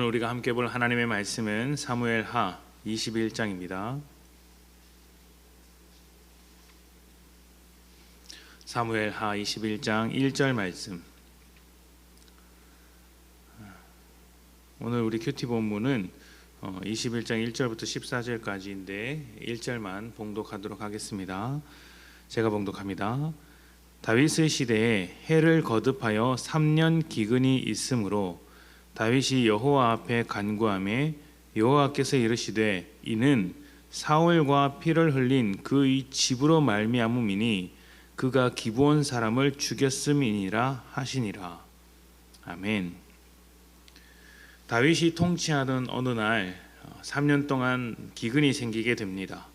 우리가 함께 볼 하나님의 말씀은 사무엘 하 21장입니다. 사무엘 하 21장 1절 말씀. 오늘 우리 큐티 본문은 21장 1절부터 14절까지인데 1절만 봉독하도록 하겠습니다. 제가 봉독합니다. 다윗의 시대에 해를 거듭하여 3년 기근이 있으므로 다윗이 여호와 앞에 간구함에 여호와께서 이르시되 이는 사울과 피를 흘린 그의 집으로 말미암음이니 그가 기브온 사람을 죽였음이니라 하시니라. 아멘. 다윗이 통치하던 어느 날 3년 동안 기근이 생기게 됩니다.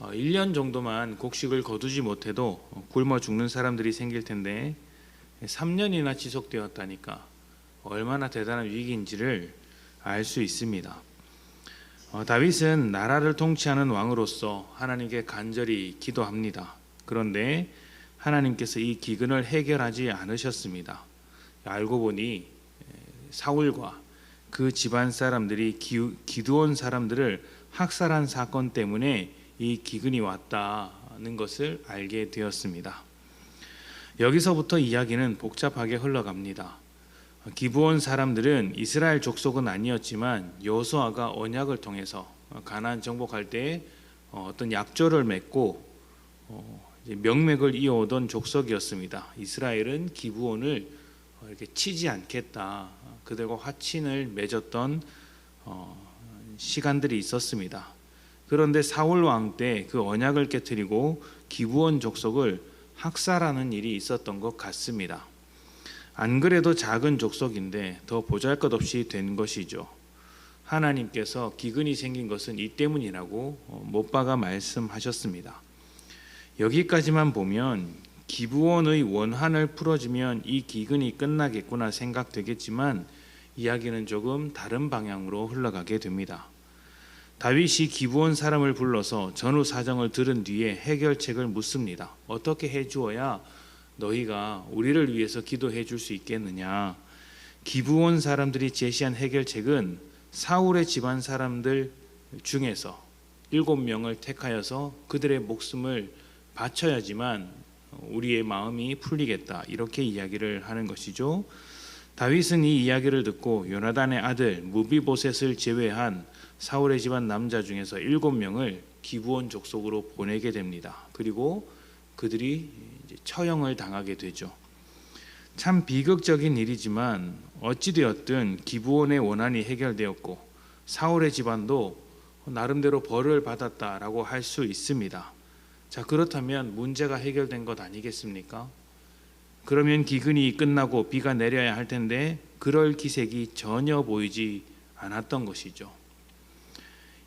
1년 정도만 곡식을 거두지 못해도 굶어 죽는 사람들이 생길 텐데 3년이나 지속되었다니까 얼마나 대단한 위기인지를 알 수 있습니다. 어, 다윗은 나라를 통치하는 왕으로서 하나님께 간절히 기도합니다. 그런데 하나님께서 이 기근을 해결하지 않으셨습니다. 알고 보니 사울과 그 집안 사람들이 기두온 사람들을 학살한 사건 때문에 이 기근이 왔다는 것을 알게 되었습니다. 여기서부터 이야기는 복잡하게 흘러갑니다. 기브온 사람들은 이스라엘 족속은 아니었지만 여호수아가 언약을 통해서 가나안 정복할 때 어떤 약조를 맺고 어, 명맥을 이어오던 족속이었습니다. 이스라엘은 기브온을 이렇게 치지 않겠다. 그들과 화친을 맺었던 어, 시간들이 있었습니다. 그런데 사울 왕 때 그 언약을 깨뜨리고 기브온 족속을 학살하는 일이 있었던 것 같습니다. 안 그래도 작은 족속인데 더 보잘것없이 된 것이죠. 하나님께서 기근이 생긴 것은 이 때문이라고 어, 못 박아 말씀하셨습니다. 여기까지만 보면 기부원의 원한을 풀어주면 이 기근이 끝나겠구나 생각되겠지만 이야기는 조금 다른 방향으로 흘러가게 됩니다. 다윗이 기부원 사람을 불러서 전후 사정을 들은 뒤에 해결책을 묻습니다. 어떻게 해주어야 너희가 우리를 위해서 기도해 줄 수 있겠느냐? 기부온 사람들이 제시한 해결책은 사울의 집안 사람들 중에서 일곱 명을 택하여서 그들의 목숨을 바쳐야지만 우리의 마음이 풀리겠다 이렇게 이야기를 하는 것이죠. 다윗은 이 이야기를 듣고 요나단의 아들 무비보셋을 제외한 사울의 집안 남자 중에서 일곱 명을 기부온 족속으로 보내게 됩니다. 그리고 그들이 처형을 당하게 되죠. 참 비극적인 일이지만 어찌되었든 기부원의 원한이 해결되었고 사울의 집안도 나름대로 벌을 받았다라고 할 수 있습니다. 자 그렇다면 문제가 해결된 것 아니겠습니까? 그러면 기근이 끝나고 비가 내려야 할 텐데 그럴 기색이 전혀 보이지 않았던 것이죠.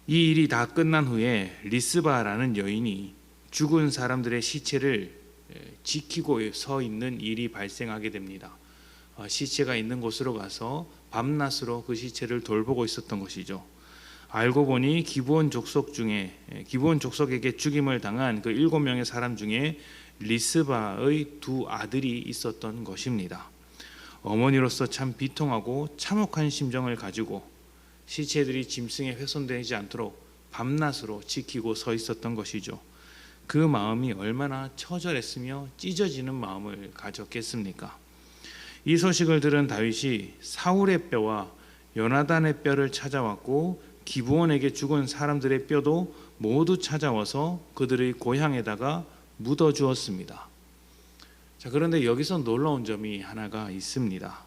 이 일이 다 끝난 후에 리스바라는 여인이 죽은 사람들의 시체를 지키고 서 있는 일이 발생하게 됩니다. 어, 시체가 있는 곳으로 가서 밤낮으로 그 시체를 돌보고 있었던 것이죠. 알고 보니 기부원 족속 중에 기부원 족속에게 죽임을 당한 그 일곱 명의 사람 중에 리스바의 두 아들이 있었던 것입니다. 어머니로서 참 비통하고 참혹한 심정을 가지고 시체들이 짐승에 훼손되지 않도록 밤낮으로 지키고 서 있었던 것이죠. 그 마음이 얼마나 처절했으며 찢어지는 마음을 가졌겠습니까? 이 소식을 들은 다윗이 사울의 뼈와 요나단의 뼈를 찾아왔고 기부원에게 죽은 사람들의 뼈도 모두 찾아와서 그들의 고향에다가 묻어 주었습니다. 자, 그런데 여기서 놀라운 점이 하나가 있습니다.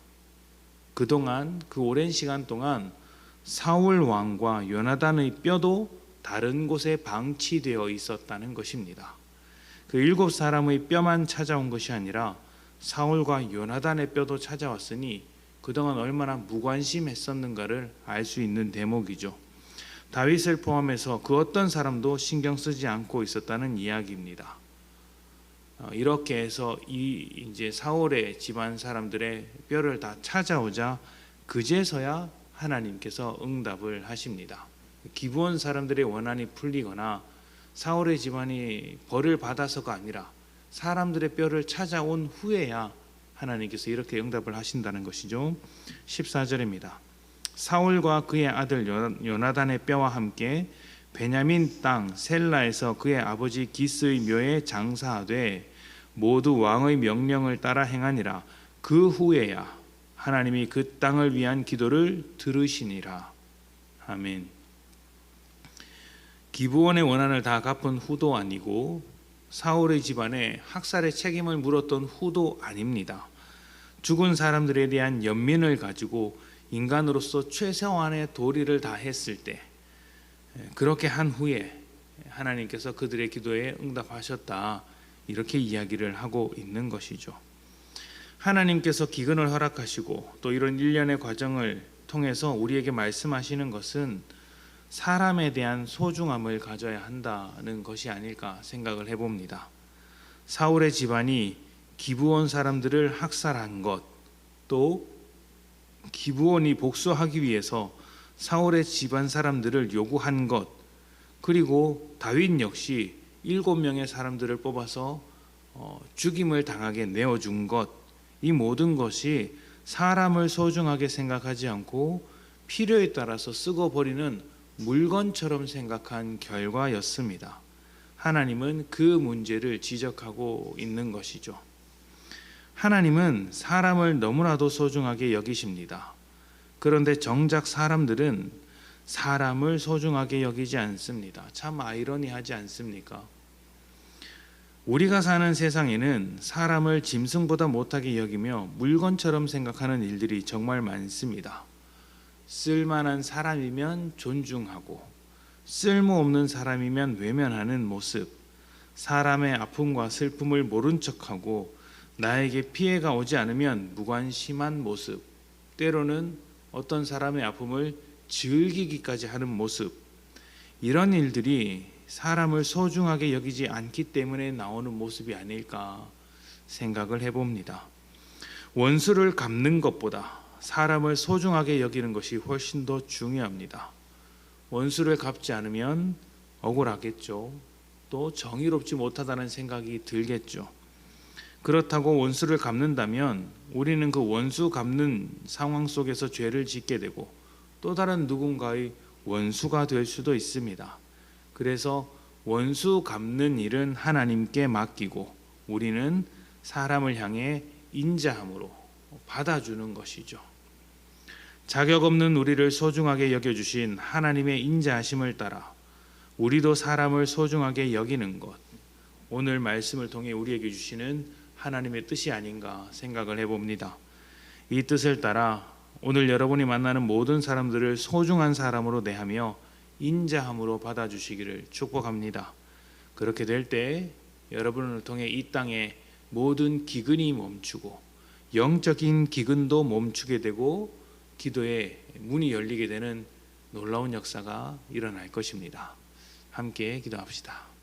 그동안 그 오랜 시간 동안 사울 왕과 요나단의 뼈도 다른 곳에 방치되어 있었다는 것입니다. 그 일곱 사람의 뼈만 찾아온 것이 아니라 사울과 요나단의 뼈도 찾아왔으니 그동안 얼마나 무관심했었는가를 알 수 있는 대목이죠. 다윗을 포함해서 그 어떤 사람도 신경 쓰지 않고 있었다는 이야기입니다. 어, 이렇게 해서 이 이제 사울의 집안 사람들의 뼈를 다 찾아오자 그제서야 하나님께서 응답을 하십니다. 기부원 사람들의 원한이 풀리거나 사울의 집안이 벌을 받아서가 아니라 사람들의 뼈를 찾아온 후에야 하나님께서 이렇게 응답을 하신다는 것이죠. 14절입니다. 사울과 그의 아들 요- 요나단의 뼈와 함께 베냐민 땅 셀라에서 그의 아버지 기스의 묘에 장사하되 모두 왕의 명령을 따라 행하니라 그 후에야 하나님이 그 땅을 위한 기도를 들으시니라 아멘. 기부원의 원한을 다 갚은 후도 아니고 사울의 집안에 학살의 책임을 물었던 후도 아닙니다. 죽은 사람들에 대한 연민을 가지고 인간으로서 최소한의 도리를 다 했을 때 예, 그렇게 한 후에 하나님께서 그들의 기도에 응답하셨다 이렇게 이야기를 하고 있는 것이죠. 하나님께서 기근을 허락하시고 또 이런 일련의 과정을 통해서 우리에게 말씀하시는 것은 사람에 대한 소중함을 가져야 한다는 것이 아닐까 생각을 해봅니다. 사울의 집안이 기부원 사람들을 학살한 것, 또 기부원이 복수하기 위해서 사울의 집안 사람들을 요구한 것, 그리고 다윗 역시 일곱 명의 사람들을 뽑아서 어, 죽임을 당하게 내어준 것, 이 모든 것이 사람을 소중하게 생각하지 않고 필요에 따라서 쓰고 버리는 물건처럼 생각한 결과였습니다. 하나님은 그 문제를 지적하고 있는 것이죠. 하나님은 사람을 너무나도 소중하게 여기십니다. 그런데 정작 사람들은 사람을 소중하게 여기지 않습니다. 참 아이러니하지 않습니까? 우리가 사는 세상에는 사람을 짐승보다 못하게 여기며 물건처럼 생각하는 일들이 정말 많습니다. 쓸만한 사람이면 존중하고 쓸모없는 사람이면 외면하는 모습, 사람의 아픔과 슬픔을 모른 척하고 나에게 피해가 오지 않으면 무관심한 모습, 때로는 어떤 사람의 아픔을 즐기기까지 하는 모습, 이런 일들이 사람을 소중하게 여기지 않기 때문에 나오는 모습이 아닐까 생각을 해봅니다. 원수를 갚는 것보다 사람을 소중하게 여기는 것이 훨씬 더 중요합니다. 원수를 갚지 않으면 억울하겠죠. 또 정의롭지 못하다는 생각이 들겠죠. 그렇다고 원수를 갚는다면 우리는 그 원수 갚는 상황 속에서 죄를 짓게 되고 또 다른 누군가의 원수가 될 수도 있습니다. 그래서 원수 갚는 일은 하나님께 맡기고 우리는 사람을 향해 인자함으로 받아주는 것이죠. 자격 없는 우리를 소중하게 여겨주신 하나님의 인자하심을 따라 우리도 사람을 소중하게 여기는 것. 오늘 말씀을 통해 우리에게 주시는 하나님의 뜻이 아닌가 생각을 해봅니다. 이 뜻을 따라 오늘 여러분이 만나는 모든 사람들을 소중한 사람으로 대하며 인자함으로 받아주시기를 축복합니다. 그렇게 될 때 여러분을 통해 이 땅에 모든 기근이 멈추고 영적인 기근도 멈추게 되고 기도의 문이 열리게 되는 놀라운 역사가 일어날 것입니다. 함께 기도합시다.